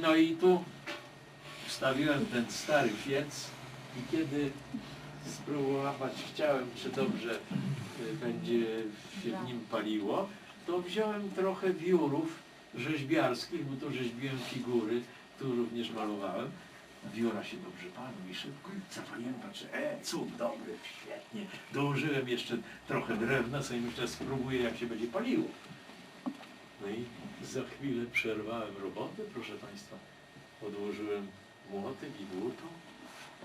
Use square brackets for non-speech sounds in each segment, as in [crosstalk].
No i tu wstawiłem ten stary piec i kiedy spróbować chciałem, czy dobrze y, będzie się w nim paliło, to wziąłem trochę wiórów rzeźbiarskich, bo tu rzeźbiłem figury, tu również malowałem. Wióra się dobrze palił i szybko zapaliłem, patrzę, e, cud, dobry, świetnie. Dołożyłem jeszcze trochę drewna, sobie myślę, spróbuję jak się będzie paliło. No i za chwilę przerwałem robotę, proszę Państwa. Odłożyłem młotek i dłuto,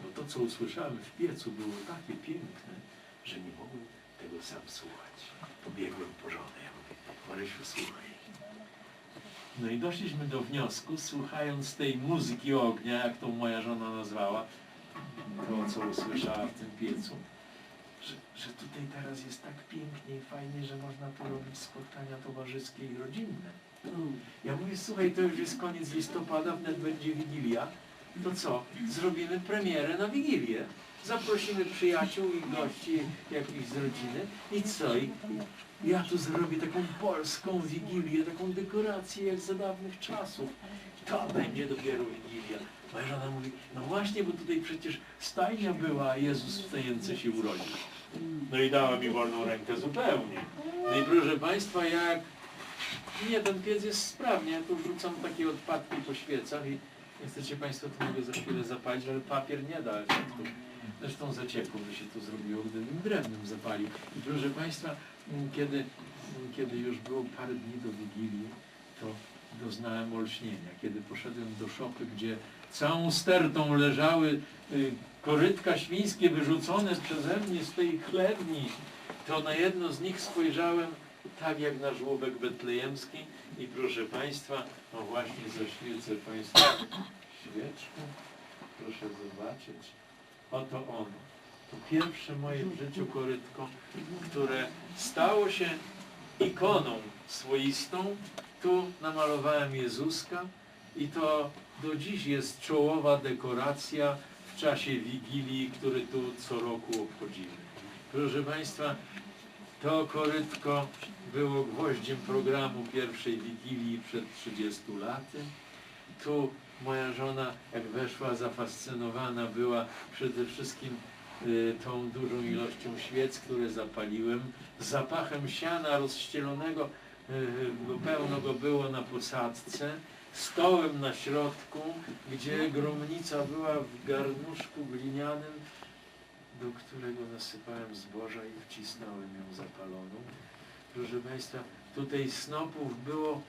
bo to, co usłyszałem w piecu, było takie piękne, że nie mogłem tego sam słuchać. Pobiegłem po żonę, ja mówię, Marysiu, słuchaj. No i doszliśmy do wniosku, słuchając tej muzyki ognia, jak to moja żona nazwała, to, co usłyszała w tym piecu, tutaj teraz jest tak pięknie i fajnie, że można tu robić spotkania towarzyskie i rodzinne. Ja mówię, słuchaj, to już jest koniec listopada, wnet będzie Wigilia. To co? Zrobimy premierę na Wigilię. Zaprosimy przyjaciół i gości jakichś z rodziny. I co? I, i ja tu zrobię taką polską Wigilię, taką dekorację jak za dawnych czasów. To będzie dopiero Wigilia. Moja żona mówi, no właśnie, bo tutaj przecież stajnia była, Jezus wstający się urodził. No i dała mi wolną rękę zupełnie. No i proszę Państwa, jak nie, ten piec jest sprawny. Ja tu wrzucam takie odpadki po świecach i jak chcecie Państwo, to mogę za chwilę zapalić, ale papier nie da. Zresztą zaciekło, że się to zrobiło, gdybym drewnem zapalił. I proszę Państwa, m, kiedy, m, kiedy już było parę dni do Wigilii, to doznałem olśnienia. Kiedy poszedłem do szopy, gdzie całą stertą leżały y, korytka świńskie wyrzucone przeze mnie z tej chlebni, to na jedno z nich spojrzałem tak jak na żłobek betlejemski i proszę Państwa, no właśnie zaświecę Państwu świeczką. Proszę zobaczyć. Oto ono. To pierwsze moje w życiu korytko, które stało się ikoną swoistą. Tu namalowałem Jezuska i to do dziś jest czołowa dekoracja w czasie Wigilii, który tu co roku obchodzimy. Proszę Państwa, to korytko było gwoździem programu pierwszej Wigilii przed 30 laty. Tu moja żona, jak weszła, zafascynowana była przede wszystkim y, tą dużą ilością świec, które zapaliłem, zapachem siana rozścielonego, pełno go było na posadzce, stołem na środku, gdzie gromnica była w garnuszku glinianym, do którego nasypałem zboża i wcisnąłem ją zapaloną. Proszę Państwa, tutaj snopów było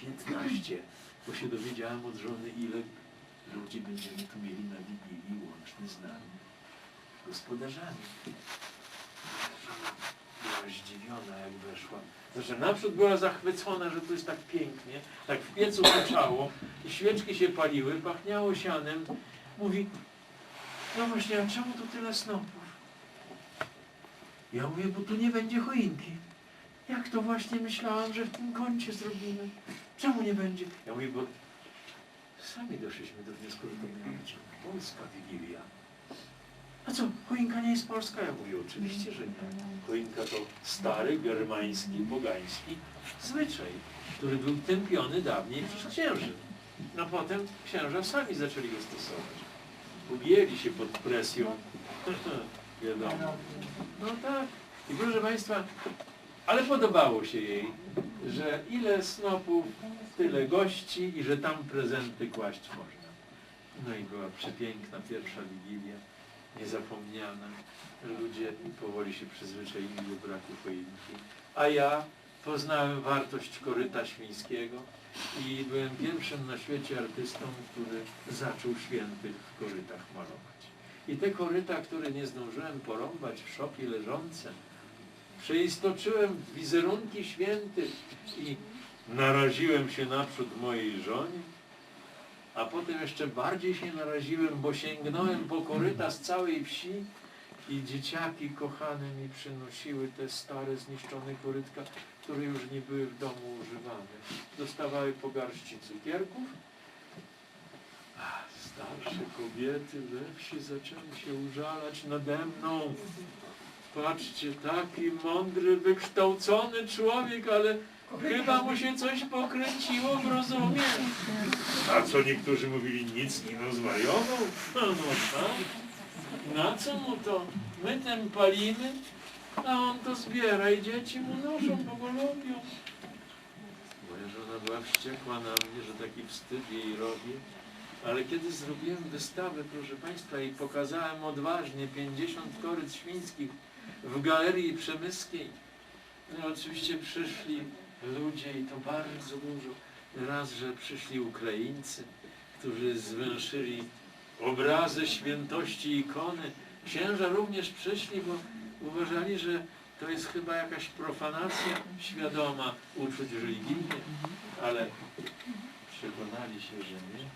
15, bo się dowiedziałem od żony, ile ludzi będziemy tu mieli na Wigilii, łącznie z nami, gospodarzami. Była zdziwiona, jak weszła. Znaczy, naprzód była zachwycona, że tu jest tak pięknie, tak w piecu huczało i świeczki się paliły, pachniało sianem. Mówi, no właśnie, a czemu tu tyle snopów? Ja mówię, bo tu nie będzie choinki. Jak to właśnie myślałam, że w tym kącie zrobimy. Czemu nie będzie? Ja mówię, bo sami doszliśmy do wniosku, że to miała być polska Wigilia. A co, choinka nie jest polska? Ja mówię, oczywiście, że nie. Choinka to stary, germański, pogański zwyczaj, który był tępiony dawniej przez księży. No potem księża sami zaczęli go stosować. Ujęli się pod presją. [laughs] Wiadomo. No tak. I proszę Państwa, ale podobało się jej, że ile snopów, tyle gości i że tam prezenty kłaść można. No i była przepiękna pierwsza Wigilia, niezapomniana. Ludzie powoli się przyzwyczaili do braku choinki. A ja poznałem wartość koryta świńskiego i byłem pierwszym na świecie artystą, który zaczął świętych w korytach malować. I te koryta, które nie zdążyłem porąbać w szopie leżące, przeistoczyłem w wizerunki świętych i naraziłem się naprzód mojej żonie, a potem jeszcze bardziej się naraziłem, bo sięgnąłem po koryta z całej wsi i dzieciaki kochane mi przynosiły te stare, zniszczone korytka, które już nie były w domu używane. Dostawały po garści cukierków, starsze kobiety we wsi zaczęły się użalać nade mną. Patrzcie, taki mądry, wykształcony człowiek, ale chyba mu się coś pokręciło w rozumie. A co niektórzy mówili, nic nie zwariował? No, no tak. Na co mu to? My ten palimy, a on to zbiera i dzieci mu noszą, bo go lubią. Moja żona była wściekła na mnie, że taki wstyd jej robię. Ale kiedy zrobiłem wystawę, proszę Państwa, i pokazałem odważnie 50 koryt świńskich w Galerii Przemyskiej, no oczywiście przyszli ludzie i to bardzo dużo. Raz, że przyszli Ukraińcy, którzy zwęszyli obrazy świętości ikony. Księża również przyszli, bo uważali, że to jest chyba jakaś profanacja świadoma uczuć religijnych, ale przekonali się, że nie.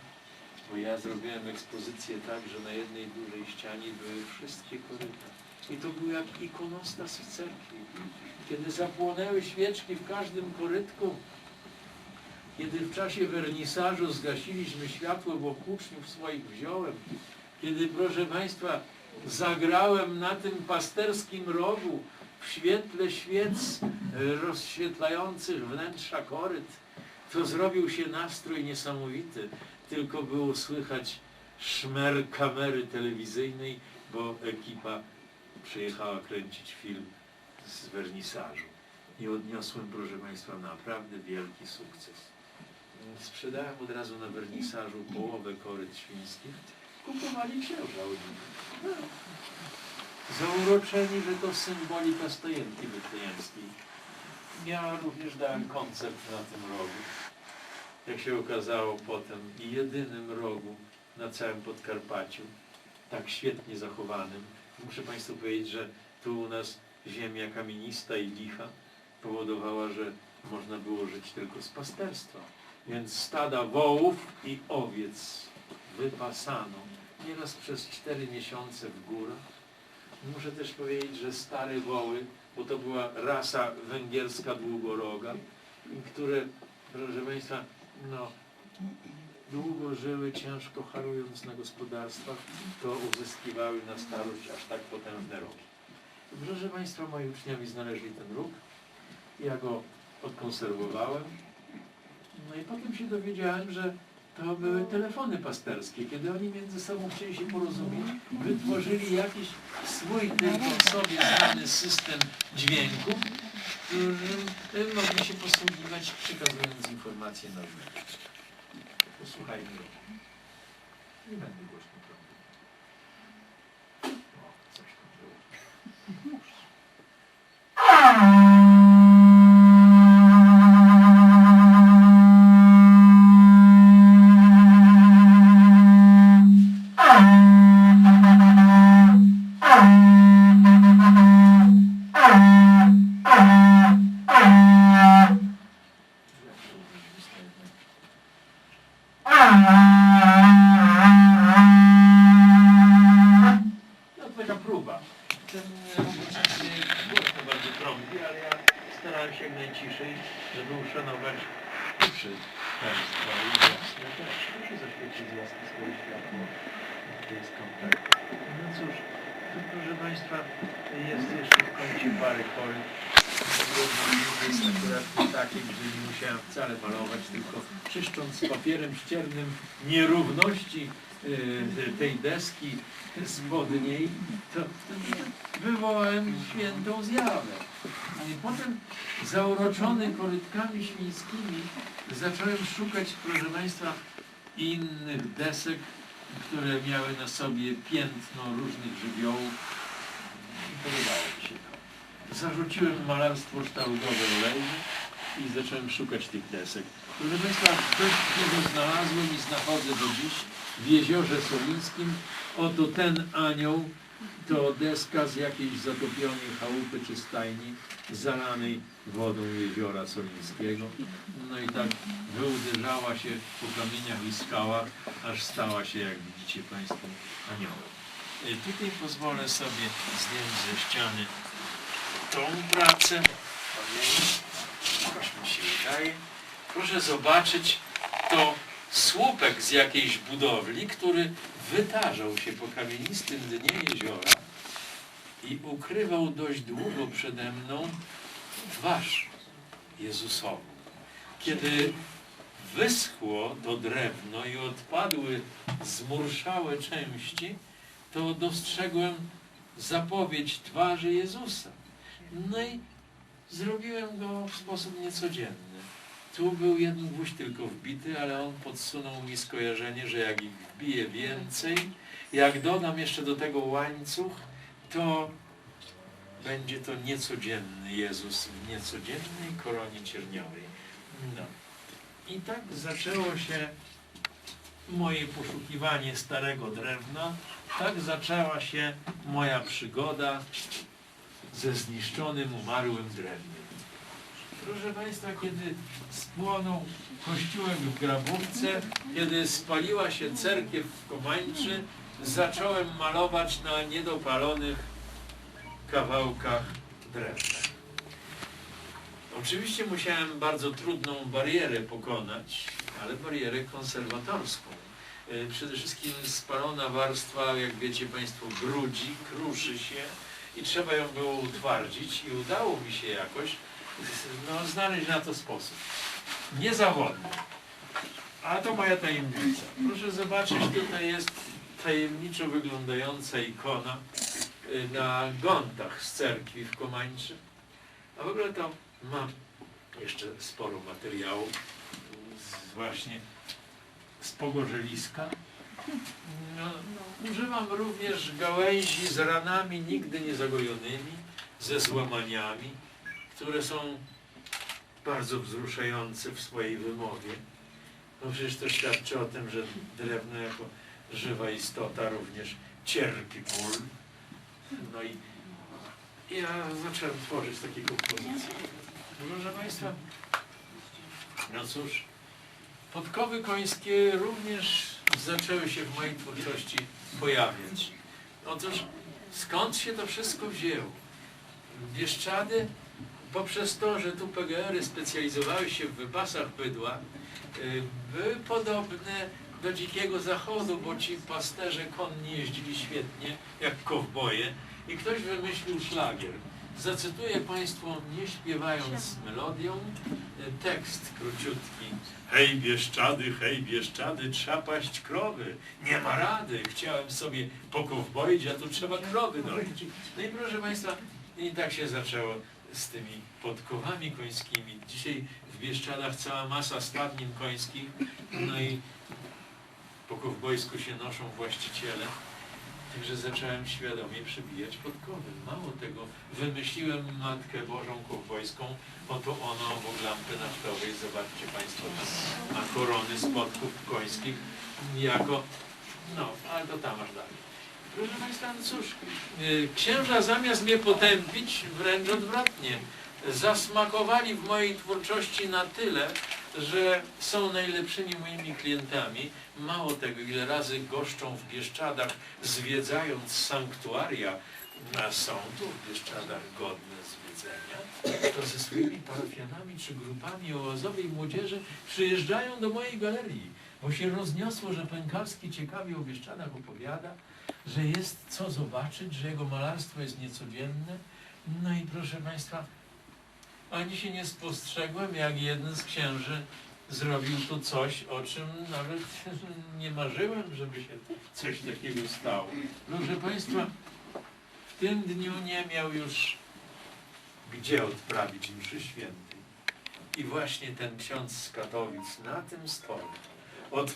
Bo ja zrobiłem ekspozycję tak, że na jednej dużej ścianie były wszystkie koryta. I to był jak ikonostas cerkwi. Kiedy zapłonęły świeczki w każdym korytku, kiedy w czasie wernisażu zgasiliśmy światło, bo uczniów swoich wziąłem, kiedy, proszę Państwa, zagrałem na tym pasterskim rogu w świetle świec rozświetlających wnętrza koryt, to zrobił się nastrój niesamowity. Tylko było słychać szmer kamery telewizyjnej, bo ekipa przyjechała kręcić film z wernisażu. I odniosłem, proszę Państwa, naprawdę wielki sukces. Sprzedałem od razu na wernisażu połowę koryt świńskich. Kupowali księża od nich. No. Zauroczeni, że to symbolika stojenki betleemskiej. Ja również dałem koncert na tym rogu. Jak się okazało potem, i jedynym rogu na całym Podkarpaciu, tak świetnie zachowanym. Muszę Państwu powiedzieć, że tu u nas ziemia kamienista i licha powodowała, że można było żyć tylko z pasterstwa. Więc stada wołów i owiec wypasano nieraz przez cztery miesiące w górach. Muszę też powiedzieć, że stare woły, bo to była rasa węgierska długoroga, które, proszę Państwa, no, długo żyły, ciężko harując na gospodarstwach, to uzyskiwały na starość aż tak potężne rogi. Proszę Państwa, moi uczniowie znaleźli ten róg, ja go odkonserwowałem, no i potem się dowiedziałem, że to były telefony pasterskie. Kiedy oni między sobą chcieli się porozumieć, wytworzyli jakiś swój tylko sobie znany system dźwięku, którym mogli się posługiwać, przekazując informacje na. Posłuchajmy go. Nie będę głośno Ten głośno bardzo trąbi, ale ja starałem się jak najciszej, żeby uszanować uszy państwa i jasne też. Proszę zaświecić jasne swoje światło. To jest kontakt. No cóż, proszę Państwa, jest jeszcze w kącie parę chorych. Jest akurat takie, że nie musiałem wcale malować, tylko czyszcząc papierem ściernym nierówności e, tej deski spodniej, to wywołałem świętą zjawę. I potem zauroczony korytkami świńskimi zacząłem szukać, proszę Państwa, innych desek, które miały na sobie piętno różnych żywiołów. I podobało mi się. Zarzuciłem malarstwo sztaludowe olejne i zacząłem szukać tych desek. Proszę Państwa, coś, czego znalazłem i znachodzę do dziś w jeziorze solińskim. Oto ten anioł to deska z jakiejś zatopionej chałupy czy stajni zalanej wodą jeziora solińskiego. No i tak wyuderzała się po kamieniach i skałach, aż stała się, jak widzicie Państwo, aniołem. Y, Tutaj pozwolę sobie zdjąć ze ściany tą pracę. Mi się wydaje. Proszę zobaczyć, to słupek z jakiejś budowli, który wytarzał się po kamienistym dnie jeziora i ukrywał dość długo przede mną twarz Jezusową. Kiedy wyschło to drewno i odpadły zmurszałe części, to dostrzegłem zapowiedź twarzy Jezusa. No i zrobiłem go w sposób niecodzienny. Tu był jeden gwóźdź tylko wbity, ale on podsunął mi skojarzenie, że jak ich wbiję więcej, jak dodam jeszcze do tego łańcuch, to będzie to niecodzienny Jezus w niecodziennej koronie cierniowej. No. I tak zaczęło się moje poszukiwanie starego drewna, tak zaczęła się moja przygoda ze zniszczonym, umarłym drewnem. Proszę Państwa, kiedy spłonął kościółek w Grabówce, kiedy spaliła się cerkiew w Komańczy, zacząłem malować na niedopalonych kawałkach drewna. Oczywiście musiałem bardzo trudną barierę pokonać, ale barierę konserwatorską. E, Przede wszystkim spalona warstwa, jak wiecie Państwo, brudzi, kruszy się i trzeba ją było utwardzić i udało mi się jakoś no, znaleźć na to sposób. Niezawodny. A to moja tajemnica. Proszę zobaczyć, tutaj jest tajemniczo wyglądająca ikona y, na gontach z cerkwi w Komańczy. A w ogóle to mam jeszcze sporo materiału z, właśnie z pogorzeliska. No, używam również gałęzi z ranami nigdy nie zagojonymi, ze złamaniami, które są bardzo wzruszające w swojej wymowie. No przecież to świadczy o tym, że drewno jako żywa istota również cierpi ból. No i ja zacząłem tworzyć takie kompozycje. Proszę Państwa, no cóż, podkowy końskie również zaczęły się w mojej twórczości pojawiać. Otóż skąd się to wszystko wzięło? Bieszczady poprzez to, że tu PGR-y specjalizowały się w wypasach bydła, y, były podobne do dzikiego zachodu, bo ci pasterze konni jeździli świetnie, jak kowboje i ktoś wymyślił szlagier. Zacytuję Państwu, nie śpiewając melodią, y, tekst króciutki. Hej Bieszczady, hej Bieszczady, trzeba paść krowy. Nie ma rady, chciałem sobie pokowboić, a tu trzeba krowy dojść. No i proszę Państwa, i tak się zaczęło z tymi podkowami końskimi. Dzisiaj w Bieszczadach cała masa stadnin końskich, no i po kowbojsku się noszą właściciele. Także zacząłem świadomie przybijać podkowy. Mało tego, wymyśliłem Matkę Bożą Kowbojską, oto ona obok lampy naftowej, zobaczcie Państwo, ma korony z podków końskich, jako, no, ale to tam aż dalej. Proszę Państwa, no cóż, y, księża zamiast mnie potępić, wręcz odwrotnie, zasmakowali w mojej twórczości na tyle, że są najlepszymi moimi klientami. Mało tego, ile razy goszczą w Bieszczadach, zwiedzając sanktuaria, a są tu w Bieszczadach godne zwiedzenia, to ze swoimi parafianami czy grupami oazowej młodzieży przyjeżdżają do mojej galerii, bo się rozniosło, że Pękalski ciekawie o Bieszczadach opowiada, że jest co zobaczyć, że jego malarstwo jest niecodzienne. No i proszę Państwa, ani się nie spostrzegłem, jak jeden z księży zrobił tu coś, o czym nawet [laughs] nie marzyłem, żeby się coś takiego stało. Proszę Państwa, w tym dniu nie miał już gdzie odprawić mszy świętej. I właśnie ten ksiądz z Katowic na tym stole odprawił